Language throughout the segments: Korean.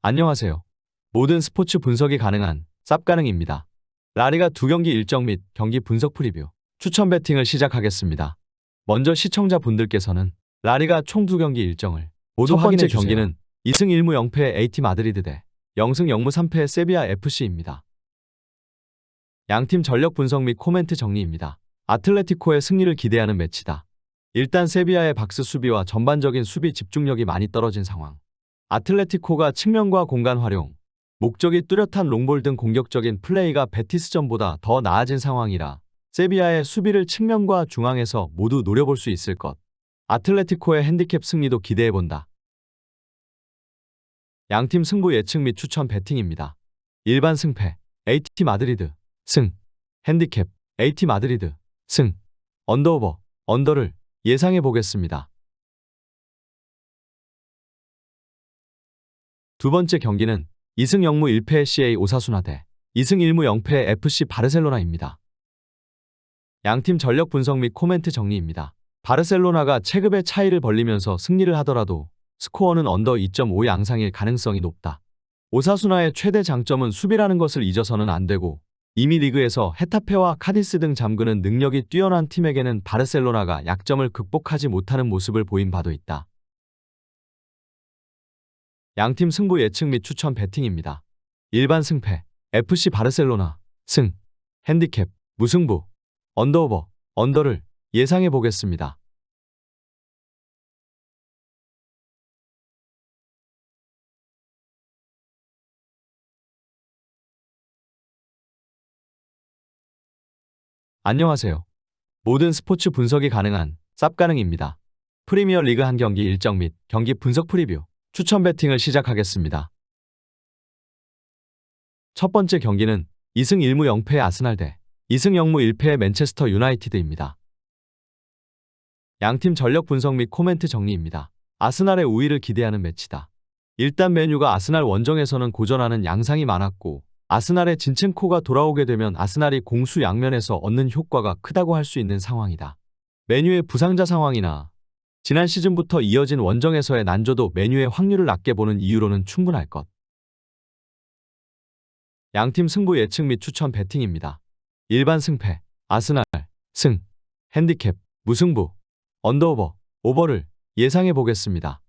안녕하세요. 모든 스포츠 분석이 가능한 쌉가능입니다. 라리가 두 경기 일정 및 경기 분석 프리뷰, 추천 배팅을 시작하겠습니다. 먼저 시청자분들께서는 라리가 총 두 경기 일정을 모두 첫 번째 확인해 주세요. 경기는 2승 1무 0패의 AT 마드리드 대 0승 0무 3패의 세비야 FC입니다. 양팀 전력 분석 및 코멘트 정리입니다. 아틀레티코의 승리를 기대하는 매치다. 일단 세비야의 박스 수비와 전반적인 수비 집중력이 많이 떨어진 상황. 아틀레티코가 측면과 공간 활용, 목적이 뚜렷한 롱볼 등 공격적인 플레이가 베티스전보다 더 나아진 상황이라 세비야의 수비를 측면과 중앙에서 모두 노려볼 수 있을 것. 아틀레티코의 핸디캡 승리도 기대해본다. 양팀 승부 예측 및 추천 배팅입니다. 일반 승패, AT 마드리드, 승, 핸디캡, AT 마드리드, 승, 언더오버, 언더를 예상해 보겠습니다. 두 번째 경기는 2승 0무 1패의 CA 오사수나 대 2승 1무 0패의 FC 바르셀로나입니다. 양팀 전력 분석 및 코멘트 정리입니다. 바르셀로나가 체급의 차이를 벌리면서 승리를 하더라도 스코어는 언더 2.5 양상일 가능성이 높다. 오사수나의 최대 장점은 수비라는 것을 잊어서는 안 되고 이미 리그에서 헤타페와 카디스 등 잠그는 능력이 뛰어난 팀에게는 바르셀로나가 약점을 극복하지 못하는 모습을 보인 바도 있다. 양팀 승부 예측 및 추천 배팅입니다. 일반 승패, FC 바르셀로나, 승, 핸디캡, 무승부, 언더오버, 언더를 예상해 보겠습니다. 안녕하세요. 모든 스포츠 분석이 가능한 쌉가능입니다. 프리미어 리그 한 경기 일정 및 경기 분석 프리뷰, 추천 배팅을 시작하겠습니다. 첫 번째 경기는 2승 1무 0패의 아스날 대 2승 0무 1패의 맨체스터 유나이티드입니다. 양팀 전력 분석 및 코멘트 정리입니다. 아스날의 우위를 기대하는 매치다. 일단 메뉴가 아스날 원정에서는 고전하는 양상이 많았고 아스날의 진첸코가 돌아오게 되면 아스날이 공수 양면에서 얻는 효과가 크다고 할 수 있는 상황이다. 메뉴의 부상자 상황이나 지난 시즌부터 이어진 원정에서의 난조도 메뉴의 확률을 낮게 보는 이유로는 충분할 것. 양팀 승부 예측 및 추천 배팅입니다. 일반 승패, 아스날, 승, 핸디캡, 무승부, 언더오버, 오버를 예상해 보겠습니다.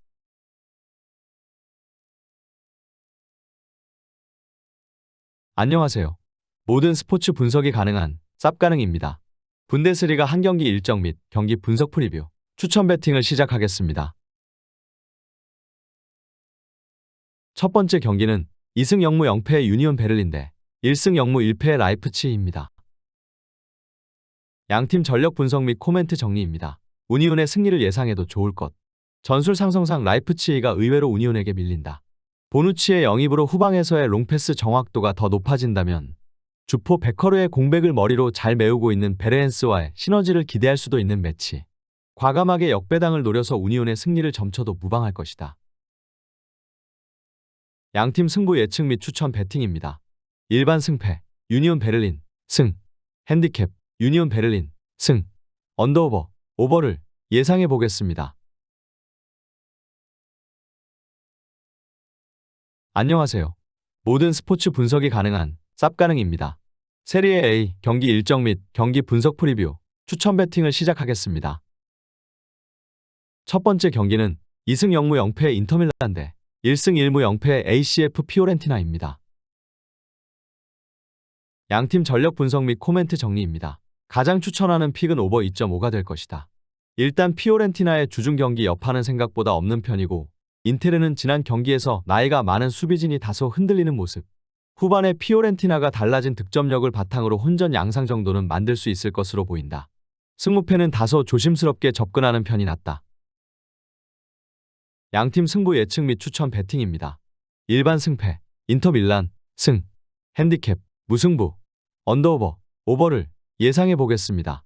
안녕하세요. 모든 스포츠 분석이 가능한 쌉가능입니다. 분데스리가 한 경기 일정 및 경기 분석 프리뷰, 추천 배팅을 시작하겠습니다. 첫 번째 경기는 2승 0무 0패의 유니온 베를린 대 1승 0무 1패의 라이프치히입니다. 양팀 전력 분석 및 코멘트 정리입니다. 우니온의 승리를 예상해도 좋을 것. 전술 상성상 라이프치히가 의외로 우니온에게 밀린다. 보누치의 영입으로 후방에서의 롱패스 정확도가 더 높아진다면 주포 베커르의 공백을 머리로 잘 메우고 있는 베레엔스와의 시너지를 기대할 수도 있는 매치. 과감하게 역배당을 노려서 우니온의 승리를 점쳐도 무방할 것이다. 양팀 승부 예측 및 추천 배팅입니다. 일반 승패, 유니온 베를린, 승, 핸디캡, 유니온 베를린, 승, 언더오버, 오버를 예상해 보겠습니다. 안녕하세요. 모든 스포츠 분석이 가능한 쌉가능입니다. 세리에 A 경기 일정 및 경기 분석 프리뷰, 추천 배팅을 시작하겠습니다. 첫 번째 경기는 2승 0무 0패의 인터밀란 대 1승 1무 0패의 ACF 피오렌티나입니다. 양팀 전력 분석 및 코멘트 정리입니다. 가장 추천하는 픽은 오버 2.5가 될 것이다. 일단 피오렌티나의 주중 경기 여파는 생각보다 없는 편이고 인테르는 지난 경기에서 나이가 많은 수비진이 다소 흔들리는 모습. 후반에 피오렌티나가 달라진 득점력을 바탕으로 혼전 양상 정도는 만들 수 있을 것으로 보인다. 승무패는 다소 조심스럽게 접근하는 편이 낫다. 양팀 승부 예측 및 추천 배팅입니다. 일반 승패, 인터밀란, 승, 핸디캡, 무승부, 언더오버, 오버를 예상해 보겠습니다.